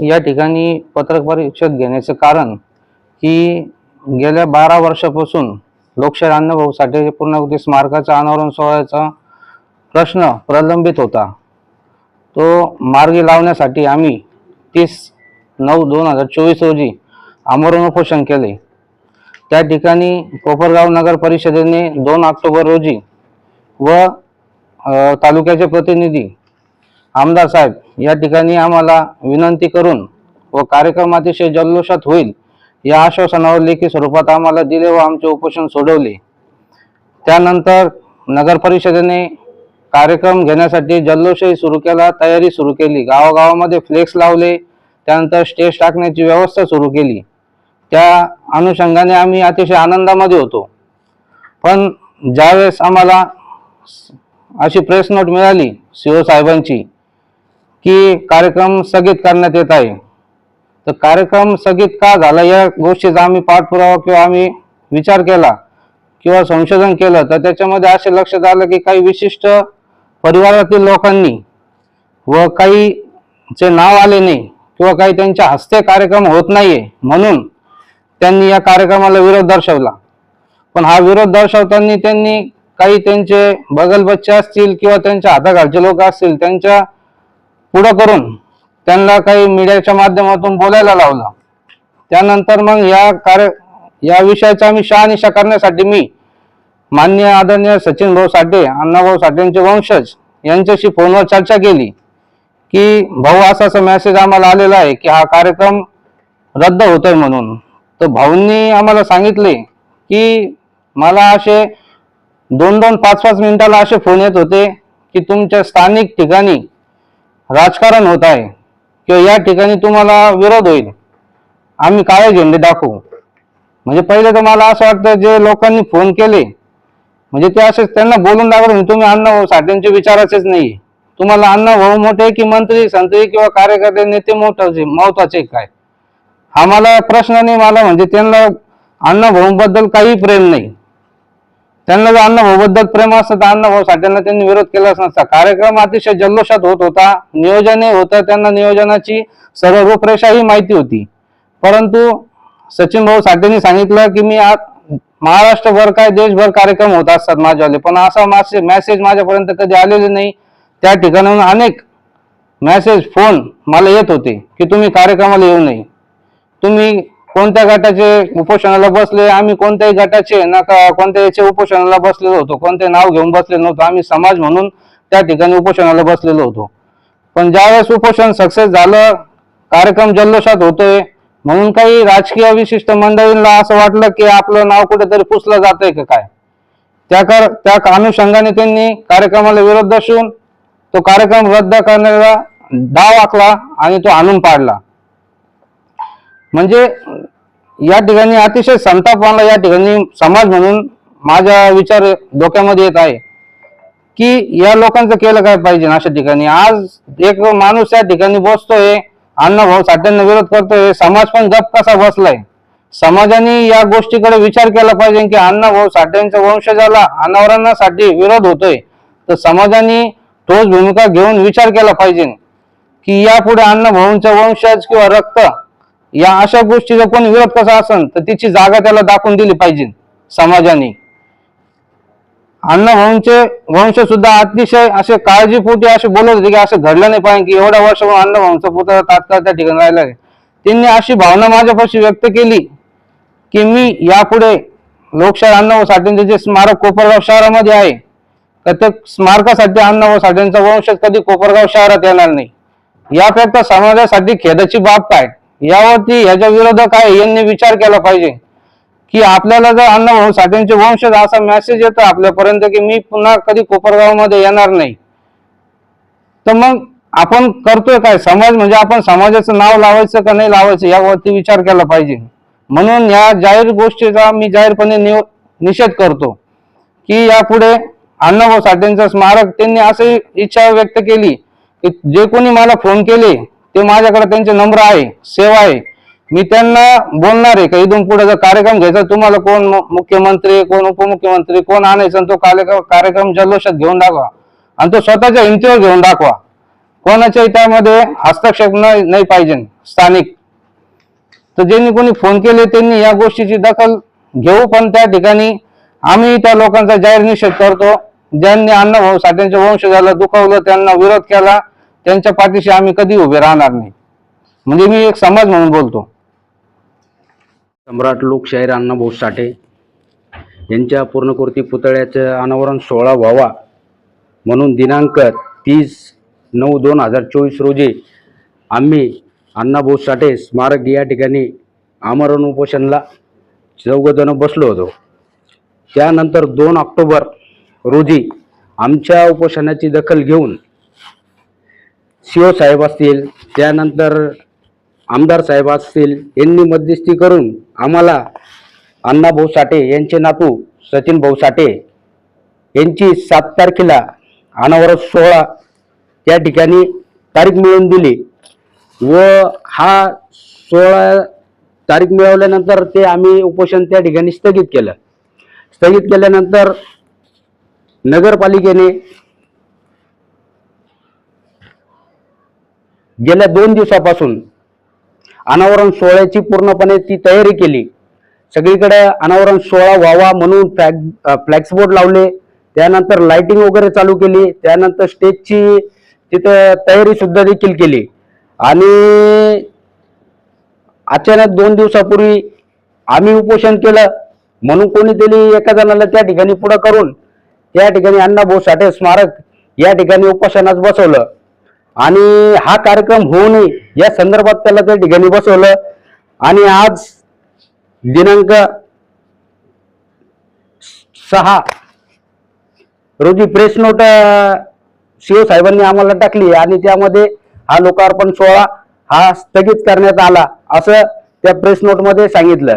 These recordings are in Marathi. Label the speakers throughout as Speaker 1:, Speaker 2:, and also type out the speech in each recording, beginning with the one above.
Speaker 1: या ठिकाणी पत्रक परिषद घेण्याचं कारण की गेल्या बारा वर्षापासून लोकशाही अण्णाभाऊ साठे पूर्णाकृती स्मारकाचा अनावरण सोहळ्याचा प्रश्न प्रलंबित होता. तो मार्गी लावण्यासाठी आम्ही तीस नऊ दोन हजार चोवीस रोजी आमरण उपोषण केले. त्या ठिकाणी कोपरगाव नगर परिषदेने दोन ऑक्टोबर रोजी व तालुक्याचे प्रतिनिधी आमदार साहेब या ठिकाणी आम्हाला विनंती करून व कार्यक्रम अतिशय जल्लोषात होईल या आश्वासनावर लेखी स्वरूपात आम्हाला दिले व आमचे उपोषण सोडवले. त्यानंतर नगर परिषदेने कार्यक्रम घेण्यासाठी जल्लोषही सुरू केला तयारी सुरू केली. गावागावामध्ये फ्लेक्स लावले त्यानंतर स्टेज टाकण्याची व्यवस्था सुरू केली. त्या अनुषंगाने आम्ही अतिशय आनंदामध्ये होतो. पण ज्यावेळेस आम्हाला अशी प्रेस नोट मिळाली सीओ साहेबांची की कार्यक्रम स्थगित करण्यात येत आहे. तर कार्यक्रम स्थगित का झाला या गोष्टीचा आम्ही पाठपुरावा किंवा आम्ही विचार केला किंवा संशोधन केलं तर त्याच्यामध्ये असे लक्षात आलं की काही विशिष्ट परिवारातील लोकांनी व काही चे नाव आले नाही किंवा काही त्यांच्या हस्ते कार्यक्रम होत नाहीये म्हणून त्यांनी या कार्यक्रमाला विरोध दर्शवला. पण हा विरोध दर्शवताना त्यांनी काही त्यांचे बगल बच्चे असतील किंवा त्यांच्या हाताखालचे लोक असतील त्यांच्या पुढं करून त्यांना काही मीडियाच्या माध्यमातून बोलायला लावलं. त्यानंतर मग या कार्य या विषयाचा मी शहानिशा करण्यासाठी मी मान्य आदरणीय सचिन भाऊ साठे अण्णाभाऊ साठेंचे वंशज यांच्याशी फोनवर चर्चा केली की भाऊ असा असा मेसेज आम्हाला आलेला आहे की हा कार्यक्रम रद्द होतोय म्हणून. तर भाऊंनी आम्हाला सांगितले की मला असे दोन दोन पाच पाच मिनिटाला असे फोन येत होते की तुमच्या स्थानिक ठिकाणी राजकारण होत आहे किंवा या ठिकाणी तुम्हाला विरोध होईल. आम्ही काळे झेंडे दाखवू. म्हणजे पहिले तर मला असं वाटतं जे लोकांनी फोन केले म्हणजे ते असेच त्यांना बोलून दाखवलं म्हणजे तुम्ही अण्णाभाऊ साठ्यांचे विचाराचेच नाही. तुम्हाला अण्णाभाऊ मोठे की मंत्री संत्री किंवा कार्यकर्ते नेते मोठाचे महत्त्वाचे काय? हा मला प्रश्न नाही मला म्हणजे त्यांना अण्णाभाऊंबद्दल काही प्रेम नाही. त्यांना जर अण्णाभाऊबद्दल प्रेम असतं तर अण्णाभाऊ साठ्यांना त्यांनी विरोध केलाच नसता कार्यक्रम अतिशय जल्लोषात होत होता. नियोजनही होतं त्यांना नियोजनाची. सर्व रूपरेषाही माहिती होती. परंतु सचिन भाऊ साठेंनी सांगितलं की मी आज महाराष्ट्रभर काय देशभर कार्यक्रम होत असतात माझ्यावाले. पण असा मेसेज मॅसेज माझ्यापर्यंत कधी आलेले नाही. त्या ठिकाणाहून अनेक मॅसेज फोन मला येत होते की तुम्ही कार्यक्रमाला येऊ नये. तुम्ही कोणत्या गटाचे उपोषणाला बसले आम्ही कोणत्याही गटाचे ना का कोणत्या याचे उपोषणाला बसलेलो होतो कोणते नाव घेऊन बसलेलो नव्हतो. आम्ही समाज म्हणून त्या ठिकाणी उपोषणाला बसलेलो होतो. पण ज्यावेळेस उपोषण सक्सेस झालं कार्यक्रम जल्लोषात होतोय म्हणून काही राजकीय विशिष्ट मंडळींना असं वाटलं की आपलं नाव कुठेतरी पुसलं जातंय का काय? त्या कर त्या अनुषंगाने त्यांनी कार्यक्रमाला विरोध दर्शवून तो कार्यक्रम रद्द करण्याचा डाव आखला आणि तो आणून पाडला. म्हणजे या ठिकाणी अतिशय संताप मला या ठिकाणी समाज म्हणून माझा विचार डोक्यामध्ये येत आहे की या लोकांचं केलं काय पाहिजे अशा ठिकाणी? आज एक माणूस या ठिकाणी बसतोय अण्णाभाऊ साठ्यांना विरोध करतोय समाज पण गप कसा बसलाय? समाजाने या गोष्टीकडे विचार केला पाहिजे की अण्णाभाऊ साठ्यांच्या वंशजाला अनावरणासाठी विरोध होतोय. तर समाजाने ठोस भूमिका घेऊन विचार केला पाहिजे की यापुढे अण्णाभाऊंचा वंशज किंवा रक्त या अशा गोष्टीचा कोणी विरोध कसा असेल तर तिची जागा त्याला दाखवून दिली पाहिजे समाजाने. अण्णाभाऊंचे वंश सुद्धा अतिशय असे काळजीपोटी असे बोलत होते की असं घडलं नाही पाहिजे की एवढ्या वर्षापासून अण्णाभाऊंचा पुतळा तात्काळ त्या ठिकाणी राहिला आहे. त्यांनी अशी भावना माझ्यापाशी व्यक्त केली की मी यापुढे लोकशाही अण्णाभाऊ साठेंचे जे स्मारक कोपरगाव शहरामध्ये आहे तर ते स्मारकासाठी अण्णाभाऊ साठेंचा वंशज कधी कोपरगाव शहरात येणार नाही. याकरता समाजासाठी खेदाची बाब काय? यावरती ह्याच्या विरोधक आहे? यांनी विचार केला पाहिजे. की आपल्याला जर अण्णाभाऊ साठेंचे वंशज असा मेसेज येतो आपल्यापर्यंत की मी पुन्हा कधी कोपरगावमध्ये येणार नाही. तर मग आपण करतोय काय? समाज म्हणजे आपण समाजाचं नाव लावायचं का नाही लावायचं यावरती विचार केला पाहिजे. म्हणून या जाहीर गोष्टीचा मी जाहीरपणे निषेध करतो. की यापुढे अण्णाभाऊ साठेंचं स्मारक त्यांनी असं इच्छा व्यक्त केली की जे कोणी मला फोन केले ते माझ्याकडे त्यांचे नंबर आहे सेवा आहे. मी त्यांना बोलणार आहे का? इथून पुढे जर कार्यक्रम घ्यायचा तुम्हाला कोण मुख्यमंत्री कोण उपमुख्यमंत्री कोण आणायचा आणि तो कार्यक्रम कार्यक्रम जल्लोषात घेऊन दाखवा. आणि तो स्वतःच्या हिमतीवर घेऊन दाखवा. कोणाच्याही त्यामध्ये हस्तक्षेप नाही नाही पाहिजे स्थानिक. तर ज्यांनी कोणी फोन केले त्यांनी या गोष्टीची दखल घेऊ. पण त्या ठिकाणी आम्ही त्या लोकांचा जाहीर निषेध करतो. ज्यांनी अण्णाभाऊ साठ्यांच्या वंशजाला दुखावलं त्यांना विरोध केला त्यांच्या पाठीशी आम्ही कधी उभे राहणार नाही. म्हणजे मी एक समाज म्हणून बोलतो.
Speaker 2: सम्राट लोकशाहीर अण्णाभाऊ साठे यांच्या पूर्णकृती पुतळ्याचं अनावरण सोहळा व्हावा म्हणून दिनांक तीस नऊ दोन हजार चोवीस रोजी आम्ही अण्णाभाऊ साठे स्मारक या ठिकाणी आमरण उपोषणला चौघजणं बसलो होतो. त्यानंतर दोन ऑक्टोबर रोजी आमच्या उपोषणाची दखल घेऊन सी साहेब असतील त्यानंतर आमदार साहेब असतील यांनी मध्यस्थी करून आम्हाला अण्णाभाऊ साठे यांचे नातू सचिन भाऊ साठे यांची सात तारखेला अनावरत सोहळा त्या ठिकाणी तारीख मिळवून दिली. व हा सोहळा तारीख मिळवल्यानंतर ते आम्ही उपोषण त्या ठिकाणी स्थगित केलं. स्थगित केल्यानंतर नगरपालिकेने गेल्या दोन दिवसापासून अनावरण सोहळ्याची पूर्णपणे ती तयारी केली. सगळीकडे अनावरण सोहळा व्हावा म्हणून फ्लॅग फ्लॅक्सबोर्ड लावले. त्यानंतर लाइटिंग वगैरे चालू केली. त्यानंतर स्टेजची तिथं तयारी सुद्धा देखील केली. आणि अचानक दोन दिवसापूर्वी आम्ही उपोषण केलं. म्हणून कोणीतरी एका जणाला त्या ठिकाणी पुढं करून त्या ठिकाणी अण्णाभाऊ साठे स्मारक या ठिकाणी उपोषणास बसवलं. आणि हा कार्यक्रम होऊ नये या संदर्भात त्याला त्या ठिकाणी बसवलं आणि आज दिनांक सहा रोजी प्रेस नोट सीओ साहेबांनी आम्हाला टाकली आणि त्यामध्ये हा लोकार्पण सोहळा हा स्थगित करण्यात आला असं त्या प्रेस नोटमध्ये सांगितलं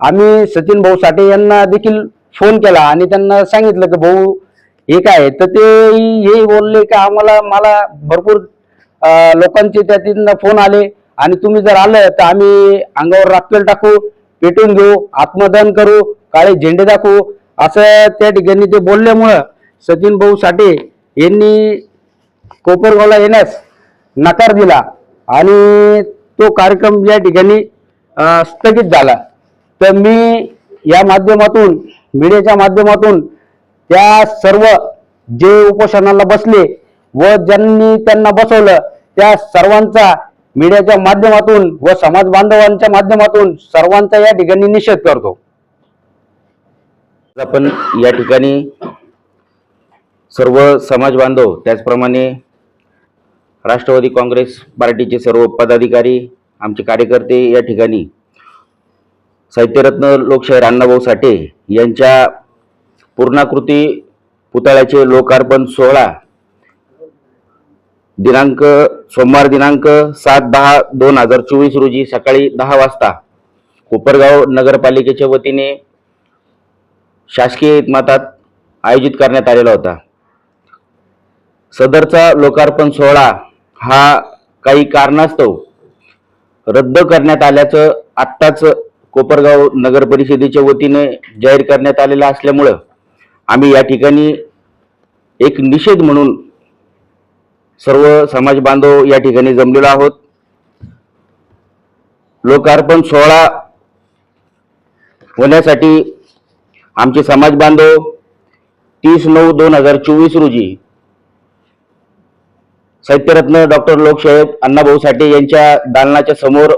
Speaker 2: आम्ही सचिन भाऊ साठे यांना देखील फोन केला आणि त्यांना सांगितलं की भाऊ हे काय आहे? तर ते हे बोलले की आम्हाला मला भरपूर लोकांचे त्यातून फोन आले. आणि तुम्ही जर आलं तर आम्ही अंगावर राखेल टाकू पेटून घेऊ आत्मदान करू काळे झेंडे दाखवू. असं त्या ठिकाणी ते बोलल्यामुळं सचिन भाऊ साठे यांनी कोपरगावला येण्यास नकार दिला. आणि तो कार्यक्रम या ठिकाणी स्थगित झाला. तर मी या माध्यमातून मीडियाच्या माध्यमातून त्या सर्व जे उपोषणाला बसले व ज्यांनी त्यांना बसवलं त्या सर्वांचा मीडियाच्या माध्यमातून व समाज बांधवांच्या माध्यमातून सर्वांचा या ठिकाणी निषेध करतो. आपण या ठिकाणी सर्व समाज बांधव त्याचप्रमाणे राष्ट्रवादी काँग्रेस पार्टीचे सर्व पदाधिकारी आमचे कार्यकर्ते या ठिकाणी साहित्यरत्न लोकशाहीर अण्णाभाऊ साठे यांच्या पूर्णाकृती पुतळ्याचे लोकार्पण सोहळा दिनांक सोमवार दिनांक सात दहा दोन हजार चोवीस रोजी सकाळी दहा वाजता कोपरगाव नगरपालिकेच्या वतीने शासकीय इतमातात आयोजित करण्यात आलेला होता. सदरचा लोकार्पण सोहळा हा काही कारणास्तव रद्द करण्यात आल्याचं आत्ताच कोपरगाव नगर परिषदेच्या वतीने जाहीर करण्यात आलेलं असल्यामुळं आम्ही या ठिकाणी एक निषेध म्हणून सर्व समाज बांधव या ठिकाणी जमलेलो आहोत. लोकार्पण सोहळा होण्यासाठी आमचे समाज बांधव तीस नऊ दोन हजार चोवीस रोजी साहित्यरत्न डॉक्टर लोकशाहेब अण्णाभाऊ साठे यांच्या दालनाच्या समोर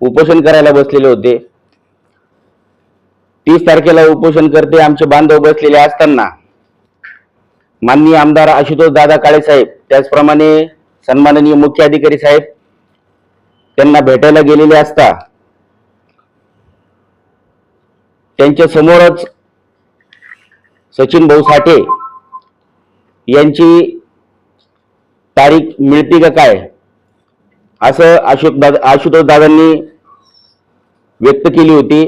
Speaker 2: उपोषण करायला बसलेले होते. तीस तारखेला उपोषण करते आमचे बांधव बसलेले असताना माननीय आमदार आशुतोष दादा काळे साहेब त्याचप्रमाणे सन्माननीय मुख्य अधिकारी साहेब त्यांना भेटायला गेलेले असता त्यांच्या समोरच सचिन भाऊ साठे यांची तारीख मिळते का काय? असं अशोक दादा आशुतोष दादांनी व्यक्त केली होती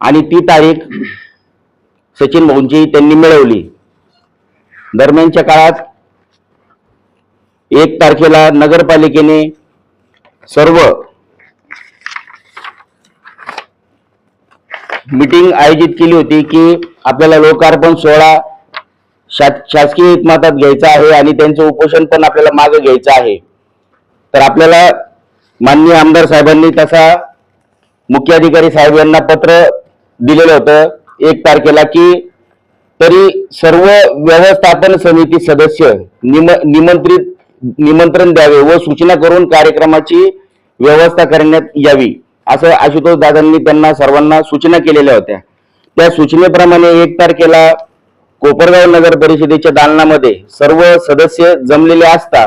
Speaker 2: आणि ती तारीख सचिन भाऊंची त्यांनी मिळवली. दरम्यानच्या काळात एक तारखेला नगरपालिकेने सर्व मीटिंग आयोजित केली होती की आपल्याला लोकार्पण सोहळा शा- शासकीय एकमतात घ्यायचा आहे आणि त्यांचं उपोषण पण आपल्याला मागे घ्यायचं आहे. तर आपल्याला
Speaker 3: माननीय आमदार साहेबांनी तसा मुख्याधिकारी साहेब यांना पत्र दिलेलं होतं एक तारखेला की तरी सर्व व्यवस्थापन समिती सदस्य निम निमंत्रित निमंत्रण द्यावे व सूचना करून कार्यक्रमाची व्यवस्था करण्यात यावी असं आशुतोष दादांनी त्यांना सर्वांना सूचना केलेल्या होत्या. त्या सूचनेप्रमाणे एक तारखेला कोपरगाव नगर परिषदेच्या दालनामध्ये सर्व सदस्य जमलेले असता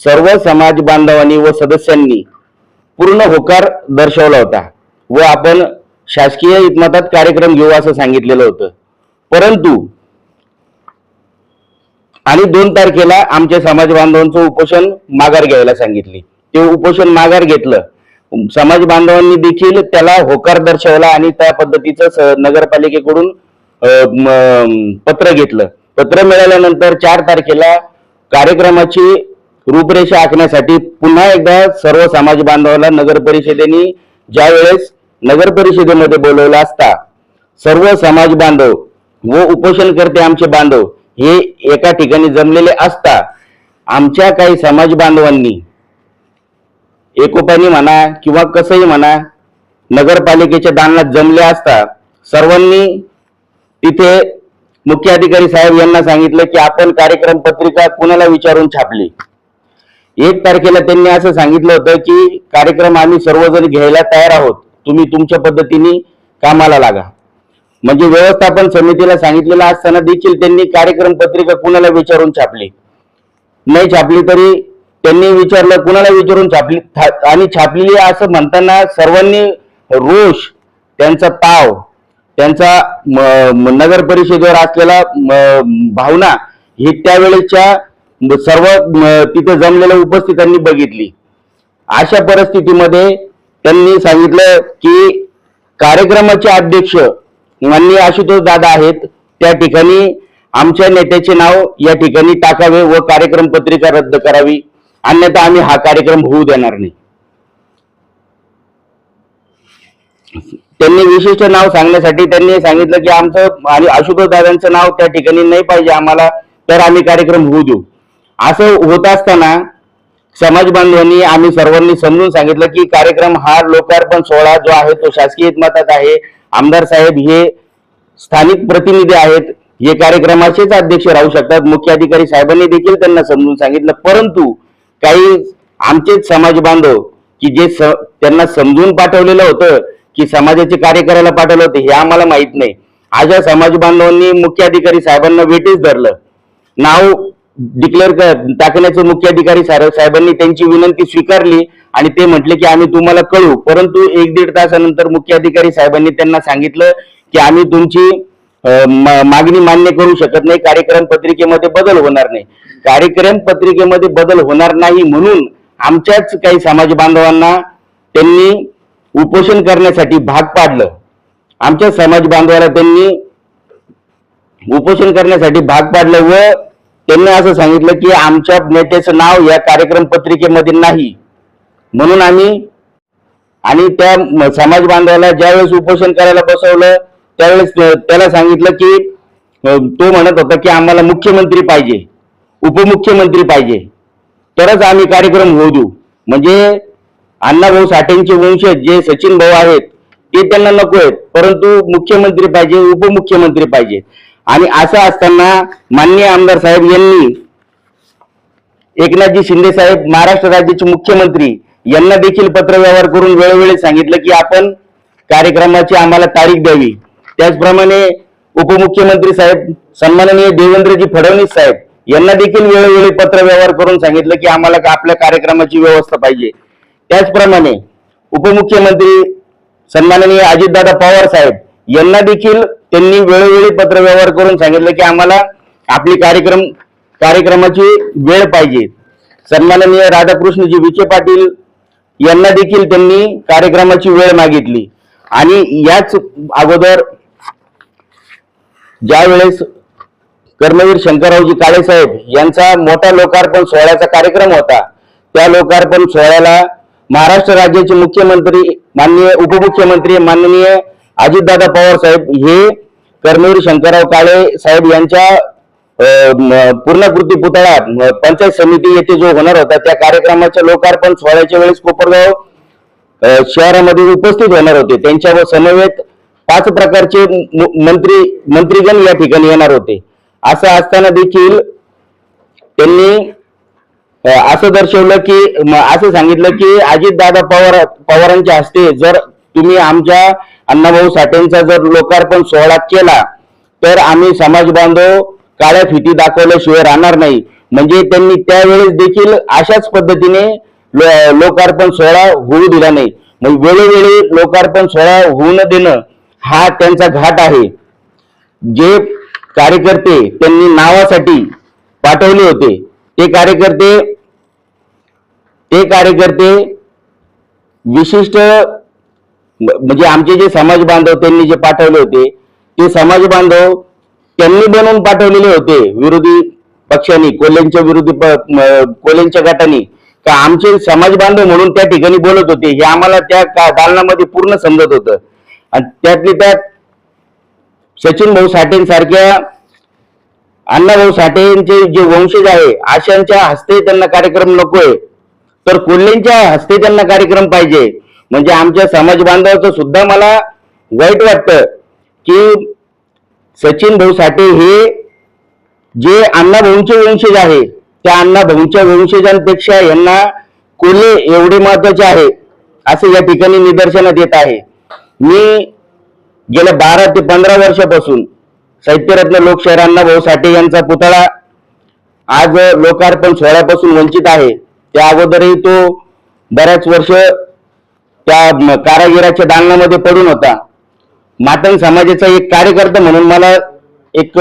Speaker 3: सर्व समाज बांधवांनी व सदस्यांनी पूर्ण होकार दर्शवला होता व आपण शासकीय इतमतात कार्यक्रम घेऊ असं सांगितलेलं होतं. परंतु आणि दोन तारखेला आमच्या समाज बांधवांचं उपोषण माघार घ्यायला सांगितली. ते उपोषण माघार घेतलं. समाज बांधवांनी देखील त्याला होकार दर्शवला आणि त्या पद्धतीचं नगरपालिकेकडून पत्र घेतलं. पत्र मिळाल्यानंतर चार तारखेला कार्यक्रमाची रूपरेषा आखण्यासाठी पुन्हा एकदा सर्व समाज बांधवाला नगर परिषदेने ज्यावेळेस नगर परिषदेमध्ये बोलवलं असता सर्व समाज बांधव व उपोषण करते आमचे बांधव. हे एका ठिकाणी जमलेले असता आमच्या काही समाज बांधवांनी एकोपानी म्हणा किंवा कसंही म्हणा नगरपालिकेच्या दालनात जमले असता सर्वांनी तिथे मुख्य अधिकारी साहेब यांना सांगितलं की आपण कार्यक्रम पत्रिका कुणाला विचारून छापली? एक तारखेला त्यांनी असं सांगितलं होतं की कार्यक्रम आम्ही सर्वजण घ्यायला तयार आहोत. तुम्ही तुमच्या पद्धतीने कामाला लागा. म्हणजे व्यवस्थापन समितीला सांगितलेलं असताना देखील त्यांनी कार्यक्रम पत्रिका कुणाला विचारून छापली? नाही छापली तरी त्यांनी विचारलं कुणाला विचारून छापली? था- आणि छापलेली असं म्हणताना सर्वांनी रोष त्यांचा ताव त्यांचा म- नगर परिषदेवर असलेला भावना ही त्यावेळेच्या सर्व तिथे जमलेल्या उपस्थितांनी बघितली. अशा परिस्थितीमध्ये त्यांनी सांगितलं की कार्यक्रमाचे अध्यक्ष माननीय आशुतोष दादा आहेत त्या ठिकाणी आमच्या नेत्याचे नाव या ठिकाणी टाकावे व कार्यक्रम पत्रिका रद्द करावी. अन्यथा आम्ही हा कार्यक्रम होऊ देणार नाही. त्यांनी विशिष्ट नाव सांगण्यासाठी त्यांनी सांगितलं की आमचं आणि आशुतोष दादांचं नाव त्या ठिकाणी नाही पाहिजे आम्हाला तर आम्ही कार्यक्रम होऊ देऊ. असं होत असताना समाज बांधवांनी आम्ही सर्वांनी समजून सांगितलं की कार्यक्रम हा लोकार्पण सोहळा जो आहे तो शासकीय हितमतात आहे. आमदार साहेब हे स्थानिक प्रतिनिधी आहेत. हे कार्यक्रमाचेच अध्यक्ष राहू शकतात. मुख्य अधिकारी साहेबांनी देखील त्यांना समजून सांगितलं. परंतु काही आमचेच समाज बांधव की जे स- त्यांना समजून पाठवलेलं होतं की समाजाचे कार्य करायला पाठवलं होतं हे आम्हाला माहीत नाही. आज या समाज बांधवांनी मुख्य अधिकारी साहेबांना वेटीच धरलं. नाव डिक्लेअर टाकण्याचे मुख्य अधिकारी साहेब- साहेबांनी त्यांची विनंती स्वीकारली आणि ते म्हटले की आम्ही तुम्हाला कळू. परंतु एक दीड तासानंतर मुख्य अधिकारी साहेबांनी त्यांना सांगितलं की आम्ही तुमची मागणी मान्य करू शकत नाही. कार्यक्रम पत्रिकेमध्ये बदल होणार नाही. कार्यक्रम पत्रिकेमध्ये बदल होणार नाही म्हणून आमच्याच काही समाज बांधवांना त्यांनी उपोषण करण्यासाठी भाग पाडलं. आमच्या समाज बांधवाला त्यांनी उपोषण करण्यासाठी भाग पाडलं व त्यांनी असं सांगितलं की आमच्या नेत्याचं नाव या कार्यक्रम पत्रिकेमध्ये नाही. म्हणून आम्ही आणि त्या समाज बांधवाला ज्यावेळेस उपोषण करायला बसवलं त्यावेळेस त्याला सांगितलं की तो म्हणत होता की आम्हाला मुख्यमंत्री पाहिजे उपमुख्यमंत्री पाहिजे. तरच आम्ही कार्यक्रम होऊ देऊ. म्हणजे अण्णाभाऊ साठेंचे वंशज जे सचिन भाऊ आहेत ते त्यांना नको आहेत परंतु मुख्यमंत्री पाहिजे उपमुख्यमंत्री पाहिजे. आणि असं असताना माननीय आमदार साहेब यांनी एकनाथजी शिंदे साहेब महाराष्ट्र राज्याचे मुख्यमंत्री यांना देखील पत्रव्यवहार करून वेळोवेळी सांगितलं की आपण कार्यक्रमाची आम्हाला तारीख द्यावी. त्याचप्रमाणे उपमुख्यमंत्री साहेब सन्माननीय देवेंद्रजी फडणवीस साहेब यांना देखील वेळोवेळी पत्रव्यवहार करून सांगितलं की आम्हाला आपल्या कार्यक्रमाची व्यवस्था पाहिजे. त्याचप्रमाणे उपमुख्यमंत्री सन्माननीय अजितदादा पवार साहेब यांना देखील त्यांनी वेळोवेळी पत्रव्यवहार करून सांगितलं की आम्हाला आपली कार्यक्रम कार्यक्रमाची वेळ पाहिजे. सन्माननीय राधाकृष्णजी विखे पाटील यांना देखील त्यांनी कार्यक्रमाची वेळ मागितली. आणि याच अगोदर ज्या वेळेस कर्मवीर शंकररावजी काळे साहेब यांचा मोठा लोकार्पण सोहळ्याचा कार्यक्रम होता त्या लोकार्पण सोहळ्याला महाराष्ट्र राज्याचे मुख्यमंत्री माननीय उपमुख्यमंत्री माननीय अजितदादा पवार साहेब हे कर्मवीर शंकरराव काळे साहेब यांच्या पूर्णकृती पुतळा पंचायत समिती येथे जो होणार होता त्या कार्यक्रमाच्या लोकार्पण सोहळ्याच्या वेळेस कोपरगाव शहरामध्ये उपस्थित होणार होते. त्यांच्या व समवेत पाच प्रकारचे मंत्री मंत्रीगण या ठिकाणी येणार होते. असं असताना देखील त्यांनी असं दर्शवलं की असं सांगितलं की अजितदादा पवार पवारांच्या हस्ते जर तुम्ही आमच्या अण्णाभाऊ साठेंचा जर लोकार्पण सोहळा केला तर आम्ही समाज बांधव काळ्या फिती दाखवल्याशिवाय राहणार नाही. म्हणजे त्यांनी त्यावेळेस देखील अशाच पद्धतीने लो- लोकार्पण सोहळा होऊ दिला नाही. मग वेळोवेळी लोकार्पण सोहळा होऊ न देणं हा त्यांचा घाट आहे. जे कार्यकर्ते त्यांनी नावासाठी पाठवले होते ते कार्यकर्ते ते कार्यकर्ते विशिष्ट म्हणजे आमचे जे समाज बांधव त्यांनी जे पाठवले होते ते समाज बांधव त्यांनी बनवून पाठवलेले होते विरोधी पक्षांनी कोल्ह्यांच्या विरोधी कोल्ह्यांच्या गटाने. का आमचे समाज बांधव म्हणून त्या ठिकाणी बोलत होते हे आम्हाला त्या दालनामध्ये पूर्ण समजत होतं. आणि त्यातली त्यात सचिन भाऊ साठेंसारख्या अण्णाभाऊ साठेंचे जे वंशज आहे आशांच्या हस्ते त्यांना कार्यक्रम नकोय. तर कोल्हेंच्या हस्ते त्यांना कार्यक्रम पाहिजे. म्हणजे आमच्या समाज बांधवाचं सुद्धा मला वाईट वाटतं की सचिन भाऊ साठे हे जे अण्णाभाऊंचे वंशज आहे त्या अण्णाभाऊंच्या वंशजांपेक्षा यांना कोले एवढे महत्त्वाचे आहे असं या ठिकाणी निदर्शनात येत आहे. मी गेल्या बारा ते पंधरा वर्षापासून साहित्यरत्न लोकशाहीर अण्णाभाऊ साठे यांचा पुतळा आज लोकार्पण सोहळ्यापासून वंचित आहे. त्या अगोदरही तो बऱ्याच वर्ष त्या कारागिराच्या दालनामध्ये पडून होता. मातंग समाजाचा एक कार्यकर्ता म्हणून मला एक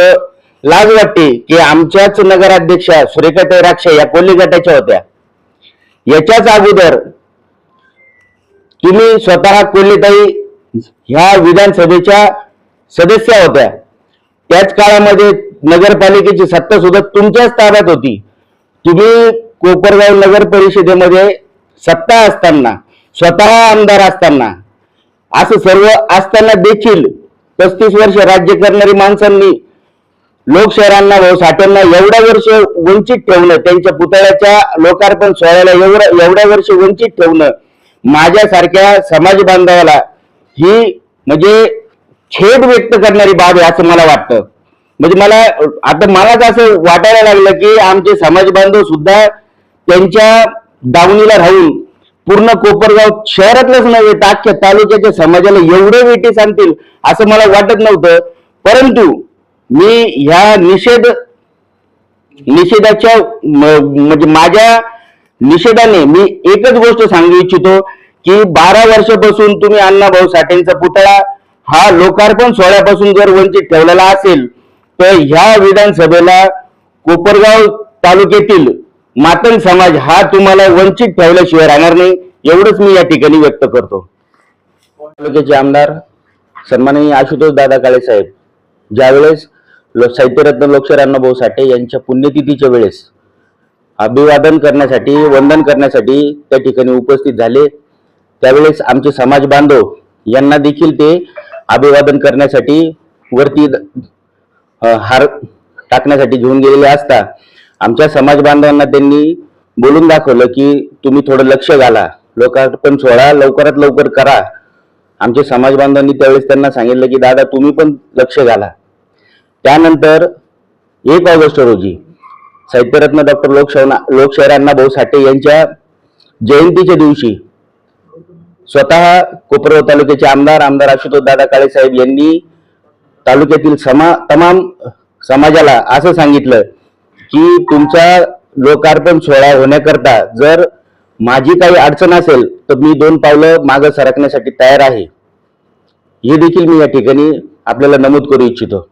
Speaker 3: लाज वाटते की आमच्याच नगराध्यक्षा सुरेखाताई राक्षा या कोल्हे गटाच्या होत्या. याच्याच अगोदर तुम्ही स्वतः कोल्हेताई ह्या विधानसभेच्या सदस्य होत्या. त्याच काळामध्ये नगरपालिकेची सत्ता सुद्धा तुमच्याच ताब्यात होती. तुम्ही कोपरगाव नगर परिषदेमध्ये सत्ता असताना स्वतः आमदार असताना असं सर्व असताना देखील पस्तीस वर्ष राज्य करणारी माणसांनी लोकशहरांना व साठ्यांना एवढ्या वर्ष वंचित ठेवणं त्यांच्या पुतळ्याच्या लोकार्पण सोहळ्याला एवढं एवढ्या वर्ष वंचित ठेवणं माझ्यासारख्या समाज बांधवाला ही म्हणजे छेद व्यक्त करणारी बाब आहे असं मला वाटतं. म्हणजे मला आता मलाच असं वाटायला लागलं की आमचे समाज बांधव सुद्धा त्यांच्या दावणीला राहून पूर्ण कोपरगाव शहरातलंच नव्हे तर अख्ख्या तालुक्याच्या समाजाला एवढे वेटी सांगतील असं मला वाटत नव्हतं. परंतु मी ह्या निषेध निषेधाच्या म्हणजे माझ्या निषेधाने मी एकच गोष्ट सांगू इच्छितो की बारा वर्षापासून तुम्ही अण्णाभाऊ साठेंचा पुतळा हा लोकार्पण सोहळ्यापासून जर वंचित ठेवलेला असेल तर ह्या विधानसभेला कोपरगाव तालुक्यातील मातंग समाज हा तुम्हाला वंचित ठेवल्याशिवाय राहणार नाही एवढंच मी या ठिकाणी व्यक्त करतो. तालुक्याचे आमदार सन्माननीय आशुतोष दादा काळे साहेब ज्यावेळेस लो- साहित्यरत्न लोकशाहीर अण्णाभाऊ साठे यांच्या पुण्यतिथीच्या वेळेस अभिवादन करण्यासाठी वंदन करण्यासाठी त्या ठिकाणी उपस्थित झाले त्यावेळेस आमचे समाज बांधव यांना देखील ते अभिवादन करण्यासाठी वरती हार टाकण्यासाठी घेऊन गेलेले असता आमच्या समाज बांधवांना त्यांनी बोलून दाखवलं की तुम्ही थोडं लक्ष घाला. लोकार्पण सोहळा लवकरात लवकर करा. आमचे समाज बांधवांनी त्यावेळेस त्यांना सांगितलं की दादा तुम्ही पण लक्ष घाला. त्यानंतर एक ऑगस्ट रोजी साहित्यरत्न डॉक्टर लोकशाह लोकशाहीर अण्णाभाऊ साठे यांच्या जयंतीच्या दिवशी स्वतः कोपरगाव तालुक्याचे आमदार आमदार आशुतोष दादा काळे साहेब यांनी तालुक्यातील समा तमाम समाजाला असं सांगितलं की तुमचा लोकार्पण सोहळा होण्याकरता जर माझी काही अडचण असेल तर मी दोन पावलं मागं सरकण्यासाठी तयार आहे. हे देखील मी या ठिकाणी आपल्याला नमूद करू इच्छितो.